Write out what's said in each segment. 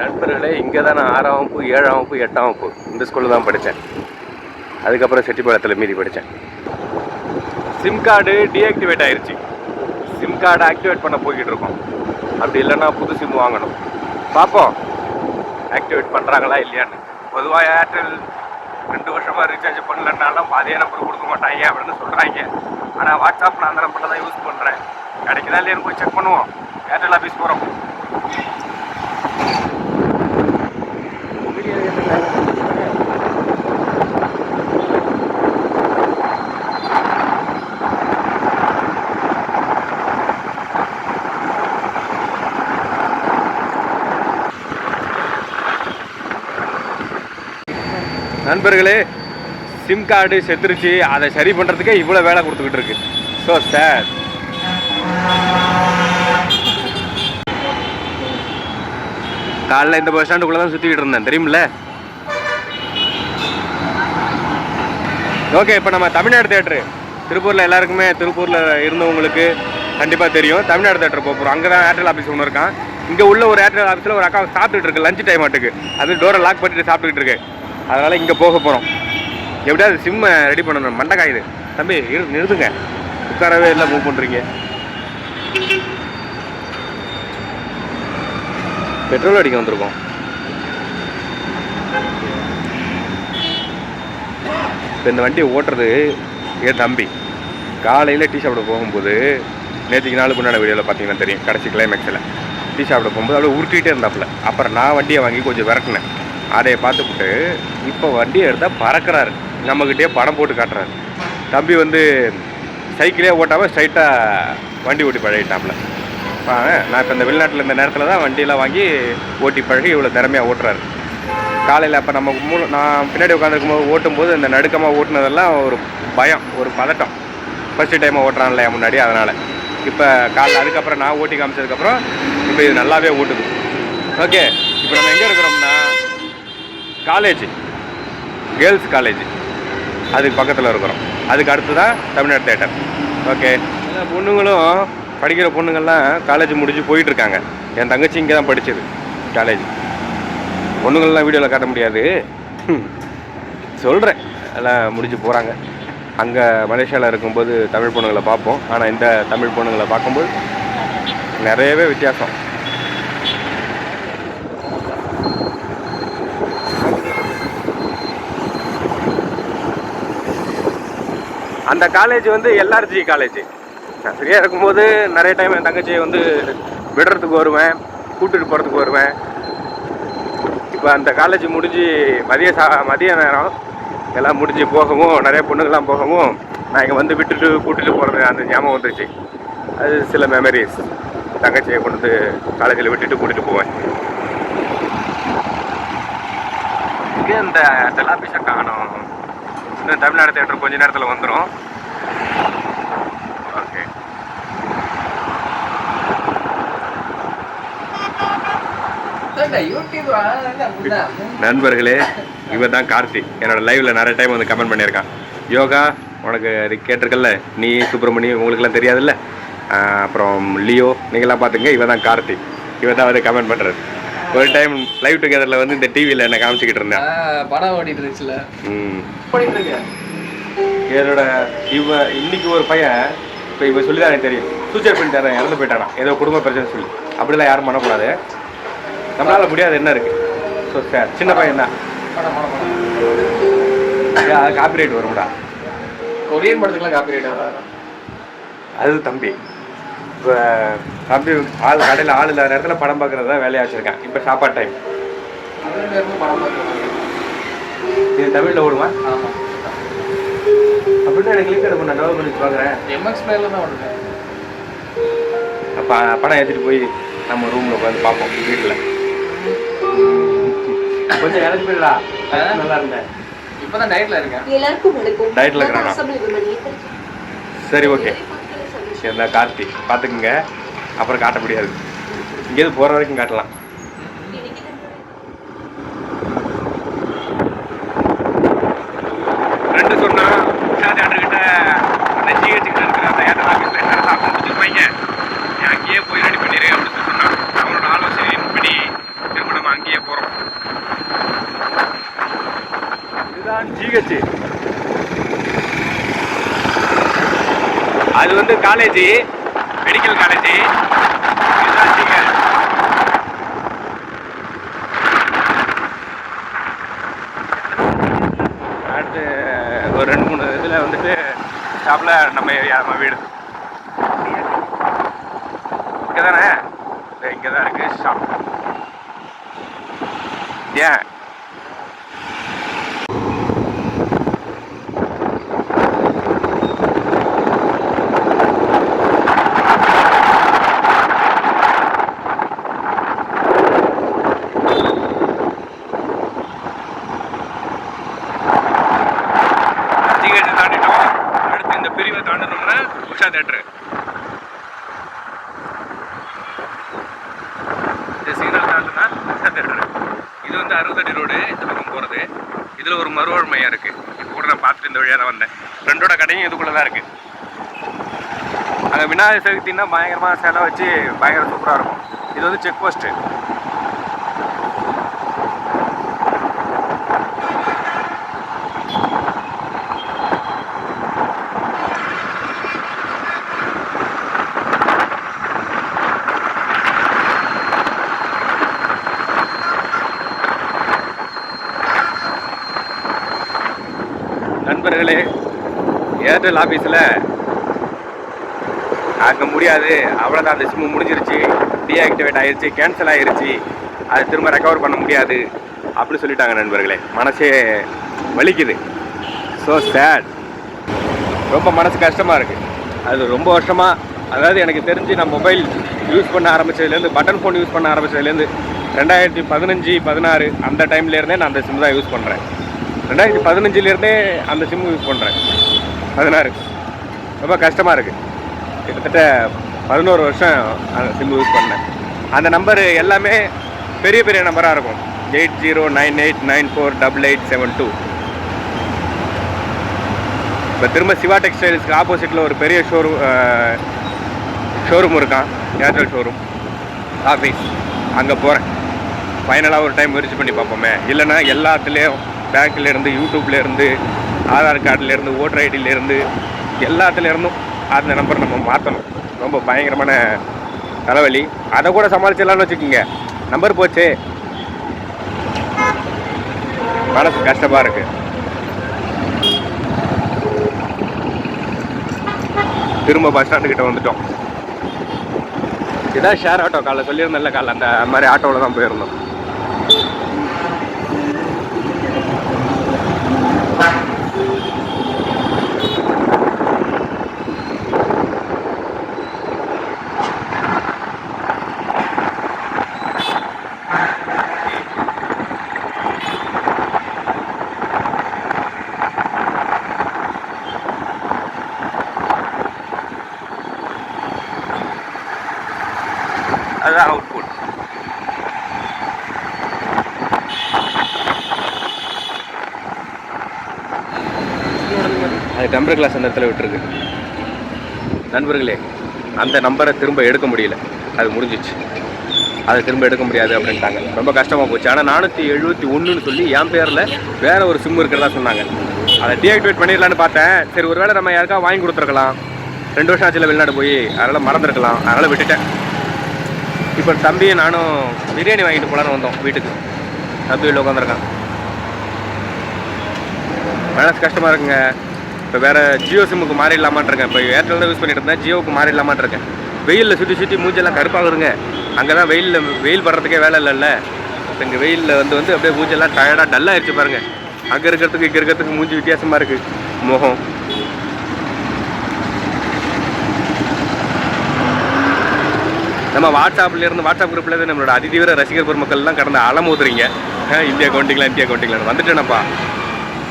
நண்பர்களே இங்கே தான் நான் ஆறாம் வகுப்பு ஏழாம் வகுப்பு எட்டாம் வகுப்பு. இந்த ஸ்கூலில் தான் படித்தேன். அதுக்கப்புறம் செட்டிப்பாளையத்தில் மீதி படித்தேன். சிம் கார்டு டீஆக்டிவேட் ஆயிருச்சு. சிம் கார்டு ஆக்டிவேட் பண்ண போய்கிட்டு இருக்கோம். அப்படி இல்லைன்னா புது சிம் வாங்கணும். பார்ப்போம். ஆக்டிவேட் பண்ணுறாங்களா இல்லையான்னு. பொதுவாக ஏர்டெல் ரெண்டு வருஷமாக ரீசார்ஜ் பண்ணலன்னாலும் அதே நம்பர் கொடுக்க மாட்டாங்க அப்படின்னு சொல்கிறாங்க ஆனால் வாட்ஸ்அப் நான் அந்த நம்பரில் தான் யூஸ் பண்ணுறேன் கிடைக்குதா இல்லையான்னு போய் செக் பண்ணுவோம். ஏர்டெல் ஆஃபீஸ் போகிறோம் நண்பர்களே சிம் கார்டு செத்துருச்சு. அதை சரி பண்ணுறதுக்கே இவ்வளோ வேலை கொடுத்துக்கிட்டு இருக்கு. ஸோ சார் காலைல இந்த பஸ் ஸ்டாண்டுக்குள்ளே தான் சுற்றிக்கிட்டு இருந்தேன். தெரியுமில்ல? ஓகே இப்போ நம்ம தமிழ்நாடு தேட்ரு. திருப்பூரில் எல்லாருக்குமே திருப்பூரில் இருந்தவங்களுக்கு கண்டிப்பாக தெரியும். தமிழ்நாடு தேட்டர் போகிறோம் அங்கே தான் ஏர்டெல் ஆஃபீஸ் ஒன்று இருக்கான். இங்கே உள்ள ஒரு ஏர்டெல் ஆஃபீஸில் ஒரு அக்கா சாப்பிட்டுட்டு இருக்கு. லஞ்ச் டைம் ஆட்டுக்கு. அது டோரை லாக் பண்ணிட்டு சாப்பிட்டுக்கிட்டு இருக்கு. அதனால் இங்கே போக போகிறோம் எப்படியாவது சிம்மை ரெடி பண்ணணும். மண்டக்காய் இது. தம்பி இரு நிறுத்துங்க. உட்காரவே இல்லை மூவ் பண்ணுறீங்க பெட்ரோல் அடிக்க வந்திருக்கோம். இப்போ இந்த வண்டியை ஓட்டுறது என் தம்பி. காலையில் டீ சாப்பிட போகும்போது நேற்றுக்கு நாளுக்கு முன்னாடி வீடியோவில் பார்த்தீங்கன்னா தெரியும் கடைசி கிளைமேக்ஸில் டீ சாப்பிட போகும்போது அப்படியே உருட்டிகிட்டே இருந்தாப்புல. அப்புறம் நான் வண்டியை வாங்கி கொஞ்சம் விரட்டினேன். அதை பார்த்துப்புட்டு இப்போ வண்டியை எடுத்தால் பறக்கிறாரு. நம்மக்கிட்டே படம் போட்டு காட்டுறாரு. தம்பி வந்து சைக்கிளே ஓட்டாமல் ஸ்ட்ரைட்டாக வண்டி ஓட்டி பழகிட்டாப்புல. நான் இப்போ இந்த வெளிநாட்டில் இந்த நேரத்தில் தான் வண்டியெல்லாம் வாங்கி ஓட்டி பழகி இவ்வளோ திறமையாக ஓட்டுறாரு. காலையில் அப்போ நம்ம மூணு நான் பின்னாடி உட்காந்துருக்கும்போது ஓட்டும்போது இந்த நடுக்கமாக ஓட்டுனதெல்லாம் ஒரு பயம் ஒரு பதட்டம். ஃபஸ்ட்டு டைமாக ஓட்டுறான்ல முன்னாடி அதனால். இப்போ காலைல அதுக்கப்புறம் நான் ஓட்டி காமிச்சதுக்கப்புறம் இப்போ இது நல்லாவே ஓட்டுது. ஓகே இப்போ நம்ம எங்கே இருக்கிறோம்னா காலேஜ் கேர்ள்ஸ் காலேஜ் அதுக்கு பக்கத்தில் இருக்கிறோம். அதுக்கு அடுத்து தான் தமிழ்நாடு தேட்டர் ஓகே எல்லா பொண்ணுங்களும் படிக்கிற பொண்ணுங்கள்லாம் காலேஜ் முடிஞ்சு போயிட்டுருக்காங்க என் தங்கச்சி இங்கே தான் படிச்சது காலேஜ் பொண்ணுங்கள்லாம் வீடியோவில் காட்ட முடியாது. சொல்கிறேன் எல்லாம் முடிஞ்சு போகிறாங்க அங்கே மலேசியாவில் இருக்கும்போது தமிழ் பொண்ணுங்களை பார்ப்போம். ஆனால் இந்த தமிழ் பொண்ணுங்களை பார்க்கும்போது நிறையவே வித்தியாசம். அந்த காலேஜ் வந்து எல்ஆர்ஜி காலேஜ் நான் ஃப்ரீயாக இருக்கும்போது நிறைய டைம் என் தங்கச்சியை வந்து விடுறதுக்கு வருவேன் கூட்டிகிட்டு போகிறதுக்கு வருவேன். இப்போ அந்த காலேஜ் முடிஞ்சு மதிய சா மதிய நேரம். எல்லாம் முடிஞ்சு போகவும் நிறைய பொண்ணுங்கள்லாம் போகவும் நான் இங்கே வந்து விட்டுட்டு கூட்டிகிட்டு போகிறது அந்த ஞாபகம் வந்துச்சு அது சில மெமரிஸ் தங்கச்சியை கொண்டு வந்து காலேஜில் விட்டுட்டு கூட்டிகிட்டு போவேன். இங்கே இந்த டெலாபிஸை காணும். இந்த தமிழ்நாடு தேட்டர் கொஞ்ச நேரத்தில் வந்துடும் ஓகே நண்பர்களே இவன் தான் கார்த்தி என்னோட லைவ்ல நிறைய டைம் வந்து கமெண்ட் பண்ணியிருக்கான். யோகா உனக்கு அது கேட்டிருக்கல்ல? நீ சுப்பிரமணி உங்களுக்குலாம் தெரியாதுல்ல? அப்புறம் லியோ நீங்களாம் பார்த்துங்க இவன் தான் கார்த்தி இவன் தான் வந்து கமெண்ட் பண்ணுறது ஒரு டைம் லைவ் டுகெதரில் வந்து இந்த டிவியில் என்ன காமிச்சிக்கிட்டு இருந்தேன். படம் ஓடிட்டு இருந்துச்சுல. ம். என்னோட இவ இன்னைக்கு ஒரு பையன் இப்போ இவன் சொல்லி தான் எனக்கு தெரியும். சூசைட் பண்ணிட்டாரன் இறந்து போயிட்டானா. ஏதோ குடும்ப பிரச்சனை சொல்லி. அப்படிலாம் யாரும் பண்ணக்கூடாது. நம்மளால முடியாது என்ன இருக்கு? ஸோ சார் சின்ன பையன் தான் காப்பிரைட் வரும்டா. கொரியன் படத்துக்குலாம் காப்பி ரைட் வராது அது தம்பி. இப்போ தம்பி ஆள் கடையில் ஆள் இல்லாத நேரத்தில் படம் பார்க்குறது தான் வேலையாக வச்சுருக்கேன். இப்போ சாப்பாடு டைம் இது தமிழில் ஓடுமா? ஆமாம் அப்படின்னா எனக்கு லிங்க் எடுப்பேன் நான் டவுன் பண்ணி பார்க்குறேன் எம்எக்ஸ் தான் அப்போ படம் ஏற்றிட்டு போய் நம்ம ரூமில் உட்காந்து பார்ப்போம் வீட்டில். கொஞ்சம் இறச்சி போயிடலா நல்லா இருந்தேன். இப்போ தான் டயட்டில் இருக்கேன். எல்லாருக்கும் இருக்கிறானா? சரி ஓகே. என்ன கார்த்தி பார்த்துக்குங்க அப்புறம் காட்ட முடியாது. இங்கேருந்து போகிற வரைக்கும் காட்டலாம். ரெண்டு சொன்னா உஷா தேட்டர் கிட்ட அந்த ஜிஹெச்சுக்கிட்ட இருக்கிற அந்த ஏர்டெல் ஆஃபீஸில் என்ன முடிச்சிருப்பாங்க அங்கேயே போய் ரெடி பண்ணிடு அப்படின்னு சொல்லி சொன்னான் அவனோட ஆலோசனை படி திரும்ப நம்ம அங்கேயே ஜிஹெச் அது வந்து காலேஜ் மெடிக்கல் காலேஜ் அடுத்து ஒரு ரெண்டு மூணு இதில் வந்துட்டு ஷாப்பில் நம்ம நம்ம வீடு? இங்கே தானே இங்கே தான் இருக்குது ஷாப் ஏன் டிக்கெட்டு தாண்டிட்டோம் அடுத்து இந்த பிரிவை தாண்டணும்னா தேட்டரு இந்த சிக்னல் தாண்டுனா உஷா தேட்ரு இது வந்து அறுபத்தடி ரோடு இந்த பக்கம் போகிறது இதில் ஒரு மறுவாழ் மையம் இருக்குது இப்போ கூட நான் பார்த்துட்டு இந்த வழியாக தான் வந்தேன். ஃப்ரெண்டோட கடையும் இதுக்குள்ளே தான் இருக்குது அங்கே விநாயகர் சதுர்த்தின்னா பயங்கரமாக செலவு வச்சு பயங்கர சூப்பராக இருக்கும். இது வந்து செக் போஸ்ட்டு நண்பர்களே ஏர்டெல் ஆஃபீஸில் அங்கே முடியாது. அவ்வளோதான் அந்த சிம்மு முடிஞ்சிருச்சு. டீஆக்டிவேட் ஆகிருச்சு கேன்சல் ஆகிருச்சு அது திரும்ப ரெக்கவர் பண்ண முடியாது. அப்படின்னு சொல்லிட்டாங்க நண்பர்களே. மனசே வலிக்குது. ஸோ சேட் ரொம்ப மனசு கஷ்டமாக இருக்குது அது ரொம்ப வருஷமாக அதாவது எனக்கு தெரிஞ்சு நான் மொபைல் யூஸ் பண்ண ஆரம்பிச்சதுலேருந்து பட்டன் ஃபோன் யூஸ் பண்ண ஆரம்பிச்சதுலேருந்து ரெண்டாயிரத்தி பதினஞ்சு பதினாறு அந்த டைம்லேருந்தே நான் அந்த சிம் தான் யூஸ் பண்ணுறேன் ரெண்டாயிரத்தி பதினஞ்சுலேருந்தே அந்த சிம்மு யூஸ் பண்ணுறேன் பதினாறு. ரொம்ப கஷ்டமாக இருக்குது கிட்டத்தட்ட பதினோரு வருஷம் அந்த சிம்மு யூஸ் பண்ணேன். அந்த நம்பரு எல்லாமே பெரிய பெரிய நம்பராக இருக்கும். Eight zero nine eight nine four double eight seven two. இப்போ திரும்ப சிவா டெக்ஸ்டைல்ஸ்க்கு ஆப்போசிட்டில் ஒரு பெரிய ஷோரூம் ஷோரூம் இருக்கான். Airtel showroom office. அங்கே போகிறேன் ஃபைனலாக ஒரு டைம் முயற்சி பண்ணி பார்ப்போமே. இல்லைன்னா எல்லாத்துலேயும் பேங்க்லேருந்து யூடியூப்லேருந்து ஆதார் கார்டுலேருந்து ஓட்டர் ஐடியிலேருந்து எல்லாத்துலேருந்தும் அந்த நம்பர் நம்ம மாற்றணும் ரொம்ப பயங்கரமான தலைவலி. அதை கூட சமாளிச்சிடலாம்னு வச்சுக்கோங்க. நம்பர் போச்சு. மனசு கஷ்டமாக இருக்குது திரும்ப பஸ் ஸ்டாண்டு கிட்ட வந்துட்டோம். இதான் ஷேர் ஆட்டோ காலைல சொல்லியிருந்தேன்ல காலைல அந்த மாதிரி ஆட்டோவில் தான் போயிருந்தோம் அதுதான் அவுட்புட் அது டெம்பர் கிளாஸ் அந்த இடத்துல விட்டுருக்கு. நண்பர்களே அந்த நம்பரை திரும்ப எடுக்க முடியல. அது முடிஞ்சிச்சு. அதை திரும்ப எடுக்க முடியாது அப்படின்ட்டாங்க. ரொம்ப கஷ்டமாக போச்சு. ஆனால் நானூற்றி எழுபத்தி ஒன்றுன்னு சொல்லி என் பேரில் வேற ஒரு சிம் இருக்கிறதா சொன்னாங்க. அதை டீஆக்டிவேட் பண்ணிடலான்னு பார்த்தேன். சரி ஒருவேளை நம்ம யாருக்கா வாங்கி கொடுத்துருக்கலாம். ரெண்டு வருஷம் ஆச்சுல வெளிநாடு போய். அதனால் மறந்துருக்கலாம். அதனால் விட்டுட்டேன். இப்போ தம்பியும் நானும் பிரியாணி வாங்கிட்டு போகலான்னு வந்தோம் வீட்டுக்கு. தம்பி வீட்டில் உட்காந்துருக்கான் மனசு கஷ்டமாக இருக்குங்க. இப்போ வேறு ஜியோ சிம்முக்கு மாறிடலாமான் இருக்கேன் இப்போ ஏர்டெல் தான் யூஸ் பண்ணிட்டு இருந்தேன். ஜியோவுக்கு மாறிடலாமான் இருக்கேன் வெயிலில் சுற்றி சுற்றி மூஞ்செல்லாம் கருப்பாகுதுங்க. அங்கே தான் வெயிலில் வெயில் படுறதுக்கே வேலை இல்லைல்ல. இப்போ இங்கே வெயிலில் வந்து வந்து அப்படியே மூஞ்செல்லாம் டயர்டாக டல்லாக ஆயிடுச்சு அங்கே இருக்கிறதுக்கு இங்கே இருக்கிறதுக்கு மூஞ்சி வித்தியாசமாக இருக்குது முகம். நம்ம வாட்ஸ்அப்லேருந்து வாட்ஸ்அப் குரூப்லேருந்து நம்மளோட அதிதீவிர ரசிகர் பெருமக்கள்லாம் கடந்த அலமோதுறீங்க. India கவுண்டிங்களா India கவுண்டிங்களா? வந்துட்டேனப்பா.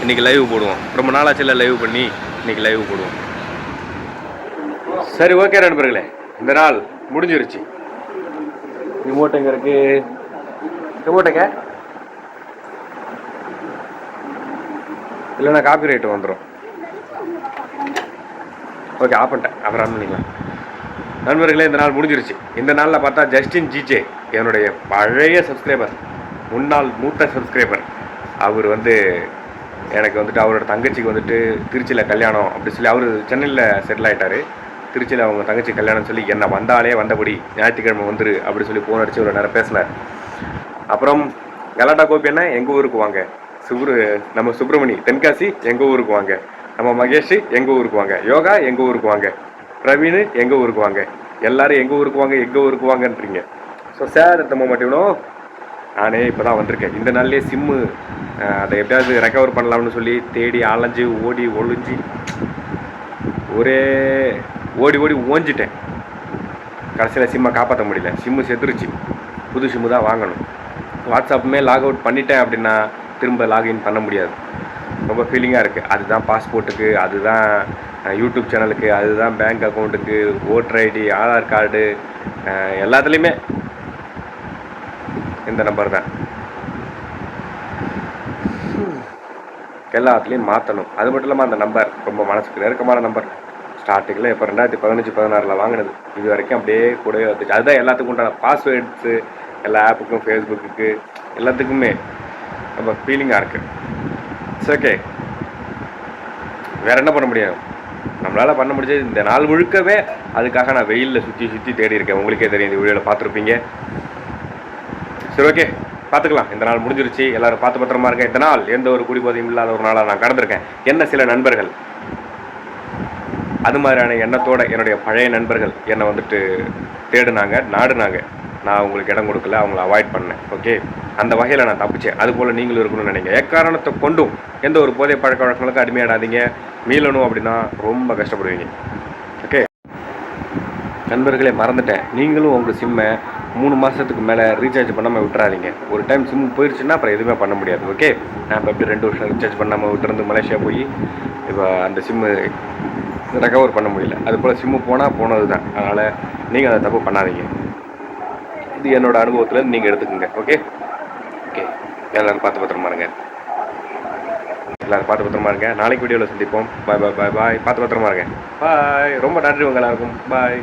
இன்னைக்கு லைவ் போடுவோம். ரொம்ப நாளாச்சில் லைவ் பண்ணி இன்னைக்கு லைவ் போடுவோம். சரி ஓகே நண்பர்களே. இந்த நாள் முடிஞ்சிருச்சு. ரிமோட்டுங்க இருக்கு ரிமோட்டுங்க. இல்லைன்னா காப்பி ரைட் வந்துடும் ஓகே ஆஃப் பண்ணிட்டேன். அப்புறம் ஆன் பண்ணிக்கலாம். நண்பர்களே இந்த நாள் முடிஞ்சிருச்சு. இந்த நாளில் பார்த்தா ஜஸ்டின் ஜிஜே என்னுடைய பழைய சப்ஸ்கிரைபர் முன்னாள் மூத்த சப்ஸ்கிரைபர் அவர் வந்து எனக்கு வந்துட்டு அவரோட தங்கச்சிக்கு வந்துட்டு திருச்சியில் கல்யாணம் அப்படி சொல்லி அவர் சென்னையில் செட்டில் ஆயிட்டாரு. திருச்சியில் அவங்க தங்கச்சி கல்யாணம் சொல்லி என்ன வந்தாலே வந்தபடி ஞாயிற்றுக்கிழமை வந்துரு அப்படி சொல்லி ஃபோன் அடிச்சு ஒரு நேரம் பேசினார். அப்புறம் கலாட்டா கோபி என்ன எங்கள் ஊருக்கு வாங்க. சுப்ரு நம்ம சுப்பிரமணி தென்காசி எங்கள் ஊருக்கு வாங்க. நம்ம மகேஷ் எங்கள் ஊருக்கு வாங்க. யோகா எங்கள் ஊருக்கு வாங்க. பிரவீன் எங்கள் ஊருக்கு வாங்க. எல்லாரும் எங்கள் ஊருக்கு வாங்க எங்கள் ஊருக்கு வாங்கன்றீங்க. ஸோ சார் எடுத்த மாட்டேனும் நானே இப்போ தான் வந்திருக்கேன். இந்த நாள்லேயே சிம்மு அதை எப்படியாவது ரெக்கவர் பண்ணலாம்னு சொல்லி தேடி அலைஞ்சு ஓடி ஒழிஞ்சு ஒரே ஓடி ஓடி ஓஞ்சிட்டேன். கடைசியில் சிம்மை காப்பாற்ற முடியல. சிம்மு செத்துருச்சு. புது சிம்மு தான் வாங்கணும். வாட்ஸ்அப்புமே லாக் அவுட் பண்ணிட்டேன் அப்படின்னா திரும்ப லாகின் பண்ண முடியாது. ரொம்ப ஃபீலிங்காக இருக்குது அதுதான் பாஸ்போர்ட்டுக்கு அதுதான் யூடியூப் சேனலுக்கு அதுதான் பேங்க் அக்கௌண்ட்டுக்கு ஓட்டர் ஐடி ஆதார் கார்டு எல்லாத்துலேயுமே இந்த நம்பர் தான். எல்லாத்துலேயும் மாற்றணும் அது மட்டும் இல்லாமல் அந்த நம்பர் ரொம்ப மனசுக்கு நெருக்கமான நம்பர் ஸ்டார்டிங்கில் இப்போ ரெண்டாயிரத்தி பதினஞ்சு பதினாறில் வாங்கினது. இது வரைக்கும் அப்படியே கூடவே வந்துச்சு. அதுதான் எல்லாத்துக்கும் உண்டான பாஸ்வேர்ட்ஸு எல்லா ஆப்புக்கும் ஃபேஸ்புக்குக்கு எல்லாத்துக்குமே ரொம்ப ஃபீலிங்காக இருக்குது இட்ஸ் ஓகே வேற என்ன பண்ண முடியும்? நம்மளால் பண்ண முடிஞ்சது இந்த நாள் முழுக்கவே அதுக்காக நான் வெயிலில் சுற்றி சுற்றி தேடி இருக்கேன் உங்களுக்கே தெரியும் இந்த வீடியோவில் பார்த்துருப்பீங்க. சரி ஓகே பார்த்துக்கலாம். இந்த நாள் முடிஞ்சிருச்சு. எல்லாரும் பார்த்து பத்திரமா இருக்கேன் இந்த நாள் எந்த ஒரு குடிபோதையும் இல்லாத ஒரு நாளாக நான் கடந்திருக்கேன். என்ன சில நண்பர்கள்? அது மாதிரியான எண்ணத்தோட என்னுடைய பழைய நண்பர்கள் என்னை வந்துட்டு தேடுனாங்க நாடுனாங்க. நான் உங்களுக்கு இடம் கொடுக்கல. அவங்கள அவாய்ட் பண்ணேன். ஓகே அந்த வகையில் நான் தப்பிச்சேன். அது போல் நீங்களும் இருக்கணும்னு நினைங்க. எக்காரணத்தை கொண்டும் எந்த ஒரு போதை பழக்க வழக்கங்களுக்கு அடிமையாடாதீங்க. மீளணும் அப்படின்னா ரொம்ப கஷ்டப்படுவீங்க. ஓகே நண்பர்களே மறந்துட்டேன். நீங்களும் உங்கள் சிம்மை மூணு மாதத்துக்கு மேலே ரீசார்ஜ் பண்ணாமல் விட்டுறாதீங்க. ஒரு டைம் சிம் போயிடுச்சுன்னா அப்புறம் எதுவுமே பண்ண முடியாது ஓகே நான் இப்போ எப்படி ரெண்டு வருஷம் ரீசார்ஜ் பண்ணாமல் விட்டுருந்து மலேசியா போய் இப்போ அந்த சிம்மு ரெக்கவர் பண்ண முடியல. அது போல் சிம்மு போனால் போனது தான் அதனால் நீங்கள் அதை தப்பு பண்ணாதீங்க. இது என்னோட அனுபவத்தில் நீங்கள் எடுத்துக்கோங்க ஓகே ஓகே எல்லோரும் பார்த்து பத்திரமா இருங்க. எல்லோரும் பார்த்து பத்திரமா இருங்க. நாளைக்கு வீடியோவில் சந்திப்போம். பாய் பாய் பாய் பாய் பார்த்து பத்திரமா இருங்க. பாய் ரொம்ப நன்றி உங்கள் எல்லாருக்கும். பாய்